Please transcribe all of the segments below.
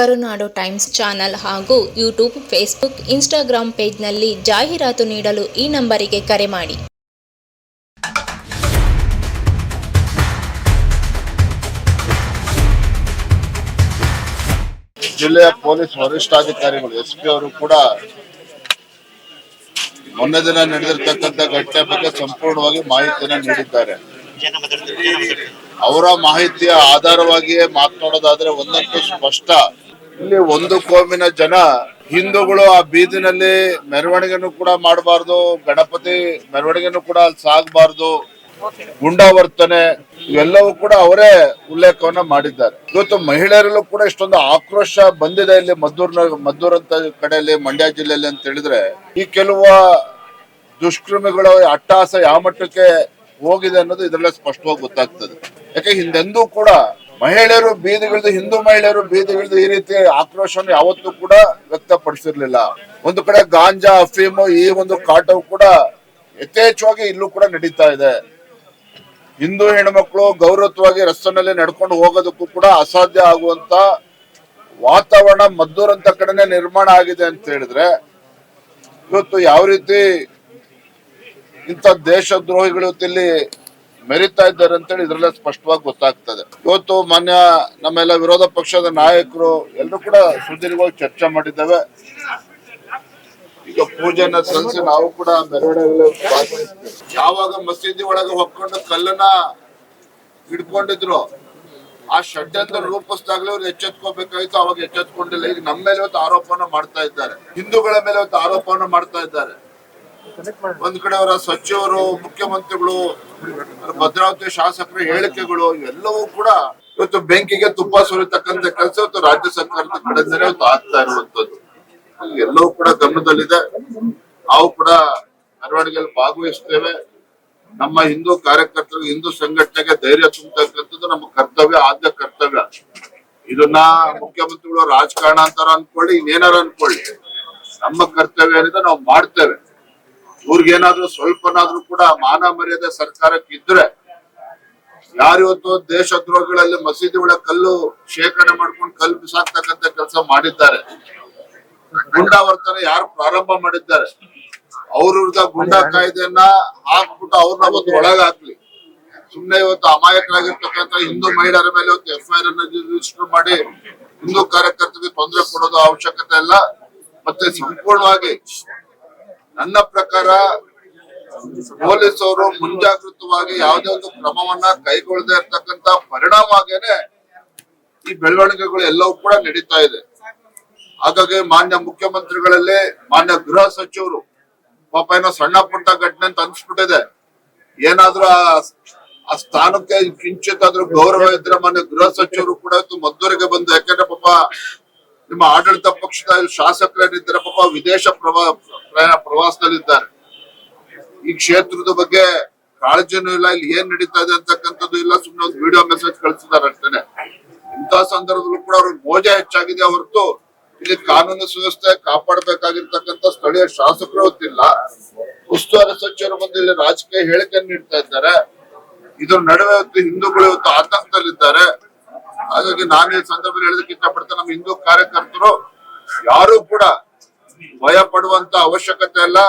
ಕರುನಾಡು times channel ಹಾಗೂ YouTube, Facebook Instagram ಪೇಜ್ನಲ್ಲಿ ಜಾಹೀರಾತು ನೀಡಲು ಈ ನಂಬರಿಗೆ ಕರೆ ಮಾಡಿ. ಜಿಲ್ಲೆಯ ಪೊಲೀಸ್ ವರಿಷ್ಠಾಧಿಕಾರಿಗಳು ಎಸ್ ಪಿ ಅವರು ಕೂಡ ಮೊನ್ನೆ ದಿನ ನಡೆದಿರ್ತಕ್ಕಂಥ ಘಟನೆ ಬಗ್ಗೆ ಸಂಪೂರ್ಣವಾಗಿ ಮಾಹಿತಿಯನ್ನು ನೀಡಿದ್ದಾರೆ. ಅವರ ಮಾಹಿತಿಯ ಆಧಾರವಾಗಿಯೇ ಮಾತನಾಡೋದಾದ್ರೆ ಒಂದಂತೂ ಸ್ಪಷ್ಟ ಇಲ್ಲಿ ಒಂದು ಕೋಮಿನ ಜನ, ಹಿಂದೂಗಳು ಆ ಬೀದಿನಲ್ಲಿ ಮೆರವಣಿಗೆನು ಕೂಡ ಮಾಡಬಾರ್ದು, ಗಣಪತಿ ಮೆರವಣಿಗೆನು ಕೂಡ ಅಲ್ಲಿ ಸಾಗಬಾರ್ದು ಗುಂಡಾವರ್ತನೆ ಇವೆಲ್ಲವೂ ಕೂಡ ಅವರೇ ಉಲ್ಲೇಖವನ್ನ ಮಾಡಿದ್ದಾರೆ. ಇವತ್ತು ಮಹಿಳೆಯರಲ್ಲೂ ಕೂಡ ಇಷ್ಟೊಂದು ಆಕ್ರೋಶ ಬಂದಿದೆ ಇಲ್ಲಿ ಮದ್ದೂರ್ನ, ಮದ್ದೂರ್ ಅಂತ ಕಡೆಯಲ್ಲಿ, ಮಂಡ್ಯ ಜಿಲ್ಲೆಯಲ್ಲಿ ಅಂತ ಹೇಳಿದ್ರೆ. ಈ ಕೆಲವು ದುಷ್ಕೃಮಿಗಳ ಅಟ್ಟಾಸ ಯಾವ ಮಟ್ಟಕ್ಕೆ ಹೋಗಿದೆ ಅನ್ನೋದು ಇದರಲ್ಲೇ ಸ್ಪಷ್ಟವಾಗಿ ಗೊತ್ತಾಗ್ತದೆ. ಯಾಕೆ ಹಿಂದೆಂದೂ ಕೂಡ ಮಹಿಳೆಯರು, ಬೀದಿಗಿಳಿದು ಹಿಂದೂ ಮಹಿಳೆಯರು, ಬೀದಿಗಿಳಿದು ಈ ರೀತಿ ಆಕ್ರೋಶವನ್ನು ಯಾವತ್ತೂ ಕೂಡ ವ್ಯಕ್ತಪಡಿಸಿರ್ಲಿಲ್ಲ. ಒಂದು ಕಡೆ ಗಾಂಜಾ, ಅಫೀಮು ಈ ಒಂದು ಕಾಟವು ಕೂಡ ಯಥೇಚ್ಛವಾಗಿ ಇಲ್ಲೂ ಕೂಡ ನಡೀತಾ ಇದೆ. ಹಿಂದೂ ಹೆಣ್ಮಕ್ಳು ಗೌರವತ್ವವಾಗಿ ರಸ್ತೆನಲ್ಲಿ ನಡ್ಕೊಂಡು ಹೋಗೋದಕ್ಕೂ ಕೂಡ ಅಸಾಧ್ಯ ಆಗುವಂತ ವಾತಾವರಣ ಮದ್ದೂರಂತ ಕಡೆನೆ ನಿರ್ಮಾಣ ಆಗಿದೆ ಅಂತ ಹೇಳಿದ್ರೆ, ಇವತ್ತು ಯಾವ ರೀತಿ ಇಂಥ ದೇಶದ್ರೋಹಿಗಳು ಇಲ್ಲಿ ಮೆರಿತಾ ಇದ್ದಾರೆ ಅಂತೇಳಿ ಇದ್ರಲ್ಲೇ ಸ್ಪಷ್ಟವಾಗಿ ಗೊತ್ತಾಗ್ತದೆ. ಇವತ್ತು ಮಾನ್ಯ ನಮ್ಮೆಲ್ಲ ವಿರೋಧ ಪಕ್ಷದ ನಾಯಕರು ಎಲ್ಲರೂ ಕೂಡ ಸುದೀರ್ಘವಾಗಿ ಚರ್ಚೆ ಮಾಡಿದ್ದೇವೆ. ಈಗ ಪೂಜೆನ ಸಲ್ಲಿಸಿ ನಾವು ಕೂಡ. ಯಾವಾಗ ಮಸೀದಿ ಒಳಗೆ ಹೊಕ್ಕೊಂಡು ಕಲ್ಲನ್ನ ಹಿಡ್ಕೊಂಡಿದ್ರು, ಆ ಷಡ್ಯಂತ್ರ ರೂಪಿಸಿದಾಗಲೇ ಅವ್ರು ಎಚ್ಚೆತ್ಕೋಬೇಕಾಯ್ತು, ಅವಾಗ ಎಚ್ಚೆತ್ಕೊಂಡಿಲ್ಲ. ಈಗ ನಮ್ಮ ಮೇಲೆ ಇವತ್ತು ಆರೋಪನ ಮಾಡ್ತಾ ಇದ್ದಾರೆ. ಹಿಂದೂಗಳ ಮೇಲೆ ಇವತ್ತು ಆರೋಪನ ಮಾಡ್ತಾ ಇದ್ದಾರೆ. ಒಂದ್ ಕಡೆ ಅವರ ಸಚಿವರು, ಮುಖ್ಯಮಂತ್ರಿಗಳು ಭದ್ರಾವತಿ ಶಾಸಕರ ಹೇಳಿಕೆಗಳು ಇವೆಲ್ಲವೂ ಕೂಡ ಇವತ್ತು ಬೆಂಕಿಗೆ ತುಪ್ಪ ಸುರಿತಕ್ಕಂತ ಕೆಲಸ ಇವತ್ತು ರಾಜ್ಯ ಸರ್ಕಾರದ ಕಡೆಯಿಂದಲೇ ಇವತ್ತು ಆಗ್ತಾ ಇರುವಂತದ್ದು ಎಲ್ಲವೂ ಕೂಡ ಗಮನದಲ್ಲಿದೆ. ನಾವು ಕೂಡ ಮೆರವಣಿಗೆಯಲ್ಲಿ ಭಾಗವಹಿಸ್ತೇವೆ. ನಮ್ಮ ಹಿಂದೂ ಕಾರ್ಯಕರ್ತರು, ಹಿಂದೂ ಸಂಘಟನೆಗೆ ಧೈರ್ಯ ತುಂಬತಕ್ಕಂಥದ್ದು ನಮ್ಮ ಕರ್ತವ್ಯ, ಆದ್ಯ ಕರ್ತವ್ಯ. ಇದನ್ನ ಮುಖ್ಯಮಂತ್ರಿಗಳು ರಾಜಕಾರಣ ಅಂತಾರ ಅನ್ಕೊಳ್ಳಿ, ಇನ್ನೇನಾರ ಅನ್ಕೊಳ್ಳಿ. ನಮ್ಮ ಕರ್ತವ್ಯ ಏನಿದೆ ನಾವು ಮಾಡ್ತೇವೆ. ಇವ್ರಿಗೇನಾದ್ರೂ ಸ್ವಲ್ಪನಾದ್ರೂ ಕೂಡ ಮಾನ ಮರ್ಯಾದೆ ಸರ್ಕಾರಕ್ಕೆ ಇದ್ರೆ ಯಾರಿವತ್ತು ದೇಶದ್ರೋಹಿಗಳಲ್ಲಿ ಮಸೀದಿ ಒಳಗೆ ಕಲ್ಲು ಶೇಖರಣೆ ಮಾಡ್ಕೊಂಡು ಕಲ್ಲು ಬಿಸಾಕ್ತಕ್ಕಂತ ಕೆಲಸ ಮಾಡಿದ್ದಾರೆ. ಗುಂಡಾವರ್ತನೆ ಯಾರು ಪ್ರಾರಂಭ ಮಾಡಿದ್ದಾರೆ? ಅವ್ರ ವಿರುದ್ಧ ಗುಂಡಾ ಕಾಯ್ದೆಯನ್ನ ಹಾಕ್ಬಿಟ್ಟು ಅವ್ರನ್ನ ಒಂದು ಒಳಗೆ ಹಾಕ್ಲಿ ಸುಮ್ನೆ ಇವತ್ತು ಅಮಾಯಕರಾಗಿರ್ತಕ್ಕಂಥ ಹಿಂದೂ ಮಹಿಳೆಯರ ಮೇಲೆ ಇವತ್ತು ಎಫ್ ಐ ಆರ್ ಅನ್ನ ರಿಜಿಸ್ಟರ್ ಮಾಡಿ ಹಿಂದೂ ಕಾರ್ಯಕರ್ತರಿಗೆ ತೊಂದರೆ ಕೊಡೋದು ಅವಶ್ಯಕತೆ ಇಲ್ಲ. ಮತ್ತೆ ಸಂಪೂರ್ಣವಾಗಿ ನನ್ನ ಪ್ರಕಾರ ಪೊಲೀಸರು ಮುಂಜಾಗೃತವಾಗಿ ಯಾವುದೇ ಒಂದು ಕ್ರಮವನ್ನ ಕೈಗೊಳ್ಳದೆ ಇರ್ತಕ್ಕಂತ ಪರಿಣಾಮವಾಗೇನೆ ಈ ಬೆಳವಣಿಗೆಗಳು ಎಲ್ಲವೂ ಕೂಡ ನಡೀತಾ ಇದೆ. ಹಾಗಾಗಿ ಮಾನ್ಯ ಮುಖ್ಯಮಂತ್ರಿಗಳಲ್ಲಿ, ಮಾನ್ಯ ಗೃಹ ಸಚಿವರು, ಪಾಪ ಏನೋ ಸಣ್ಣ ಪುಟ್ಟ ಘಟನೆ ಅಂತ ಅನ್ಸ್ಬಿಟ್ಟಿದೆ. ಏನಾದ್ರೂ ಆ- ಸ್ಥಾನಕ್ಕೆ ಕಿಂಚಿತ್ ಆದ್ರೂ ಗೌರವ ಇದ್ರೆ ಮಾನ್ಯ ಗೃಹ ಸಚಿವರು ಕೂಡ ಮದ್ದೂರಿಗೆ ಬಂದು, ಯಾಕಂದ್ರೆ ಪಾಪ ನಿಮ್ಮ ಆಡಳಿತ ಪಕ್ಷದ ಶಾಸಕರೇನಿದ್ದಾರೆ, ಪಾಪ ವಿದೇಶ ಪ್ರವಾ ಪ್ರವಾಸದಲ್ಲಿದ್ದಾರೆ. ಈ ಕ್ಷೇತ್ರದ ಬಗ್ಗೆ ಕಾಳಜಿನೂ ಇಲ್ಲ, ಇಲ್ಲಿ ಏನ್ ನಡೀತಾ ಇದೆ ಅಂತಕ್ಕಂಥದ್ದು ಇಲ್ಲ ಸುಮ್ಮನೆ ಒಂದು ವಿಡಿಯೋ ಮೆಸೇಜ್ ಕಳಿಸಿದ್ದಾರೆ ಅಷ್ಟೇನೆ. ಇಂತಹ ಸಂದರ್ಭದಲ್ಲೂ ಕೂಡ ಅವ್ರಿಗೆ ಮೋಜ ಹೆಚ್ಚಾಗಿದೆ ಹೊರತು ಇಲ್ಲಿ ಕಾನೂನು ಸುವ್ಯವಸ್ಥೆ ಕಾಪಾಡಬೇಕಾಗಿರ್ತಕ್ಕಂಥ ಸ್ಥಳೀಯ ಶಾಸಕರು ಗೊತ್ತಿಲ್ಲ ಉಸ್ತುವಾರಿ ಸಚಿವರು ಬಂದು ಇಲ್ಲಿ ರಾಜಕೀಯ ಹೇಳಿಕೆ ನೀಡ್ತಾ ಇದ್ದಾರೆ. ಇದ್ರ ನಡುವೆ ಇವತ್ತು ಹಿಂದೂಗಳು ಇವತ್ತು ಆತಂಕದಲ್ಲಿದ್ದಾರೆ. ಹಾಗಾಗಿ ನಾನೇ ಸಂದರ್ಭದಲ್ಲಿ ಹೇಳೋದಕ್ಕೆ ಇಷ್ಟಪಡ್ತಾ ನಮ್ಮ ಹಿಂದೂ ಕಾರ್ಯಕರ್ತರು ಯಾರು ಕೂಡ ಭಯ ಪಡುವಂತ ಅವಶ್ಯಕತೆ ಇಲ್ಲ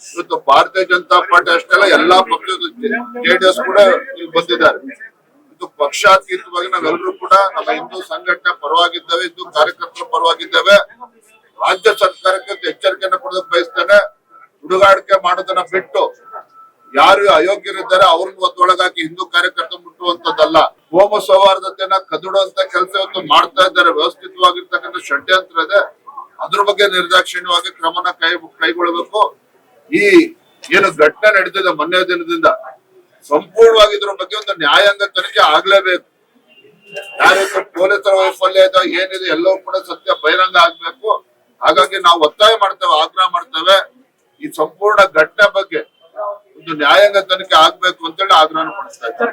ಇವತ್ತು ಭಾರತೀಯ ಜನತಾ ಪಾರ್ಟಿ ಅಷ್ಟೇ ಅಲ್ಲ, ಎಲ್ಲಾ ಪಕ್ಷದ ಜೆಡಿಎಸ್ ಕೂಡ ಇಲ್ಲಿ ಬಂದಿದ್ದಾರೆ. ಇದು ಪಕ್ಷಾತೀತವಾಗಿ ನಾವೆಲ್ಲರೂ ಕೂಡ ನಮ್ಮ ಹಿಂದೂ ಸಂಘಟನೆ ಪರವಾಗಿದ್ದೇವೆ, ಹಿಂದೂ ಕಾರ್ಯಕರ್ತರ ಪರವಾಗಿದ್ದೇವೆ. ರಾಜ್ಯ ಸರ್ಕಾರಕ್ಕೆ ಎಚ್ಚರಿಕೆಯನ್ನು ಕೊಡೋದಕ್ಕೆ ಬಯಸ್ತೇನೆ. ಹುಡುಗಾಡಿಕೆ ಮಾಡೋದನ್ನ ಬಿಟ್ಟು ಯಾರು ಅಯೋಗ್ಯರಿದ್ದಾರೆ, ಅವ್ರನ್ನ ಒತ್ತೊಳಗಾಗಿ ಹಿಂದೂ ಕಾರ್ಯಕರ್ತ ಮುಟ್ಟುವಂತದ್ದಲ್ಲ. ಹೋಮ ಸೌಹಾರ್ದತೆನ ಕದಡುವಂತ ಕೆಲಸ ಇವತ್ತು ಮಾಡ್ತಾ ಇದ್ದಾರೆ. ವ್ಯವಸ್ಥಿತವಾಗಿರ್ತಕ್ಕಂಥ ಷಡ್ಯಂತ್ರ ಇದೆ. ಅದ್ರ ಬಗ್ಗೆ ನಿರ್ದಾಕ್ಷಿಣ್ಯವಾಗಿ ಕ್ರಮನ ಕೈ, ಕೈಗೊಳ್ಳಬೇಕು. ಈ ಏನು ಘಟನೆ ನಡೆದಿದೆ ಮೊನ್ನೆ ದಿನದಿಂದ, ಸಂಪೂರ್ಣವಾಗಿ ಇದ್ರ ಬಗ್ಗೆ ಒಂದು ನ್ಯಾಯಾಂಗ ತನಿಖೆ ಆಗ್ಲೇಬೇಕು. ಯಾರು ಪೊಲೀಸರ ವೈಫಲ್ಯ ಇದೆ, ಏನಿದೆ, ಎಲ್ಲವೂ ಕೂಡ ಸತ್ಯ ಬಹಿರಂಗ ಆಗ್ಬೇಕು. ಹಾಗಾಗಿ ನಾವು ಒತ್ತಾಯ ಮಾಡ್ತೇವೆ, ಆಗ್ರಹ ಮಾಡ್ತೇವೆ. ಈ ಸಂಪೂರ್ಣ ಘಟನೆ ಬಗ್ಗೆ ಒಂದು ನ್ಯಾಯಾಂಗ ತನಿಖೆ ಆಗ್ಬೇಕು ಅಂತೇಳಿ ಆಗ್ರಹ ಮಾಡಿಸ್ತಾ ಇದ್ದೇವೆ.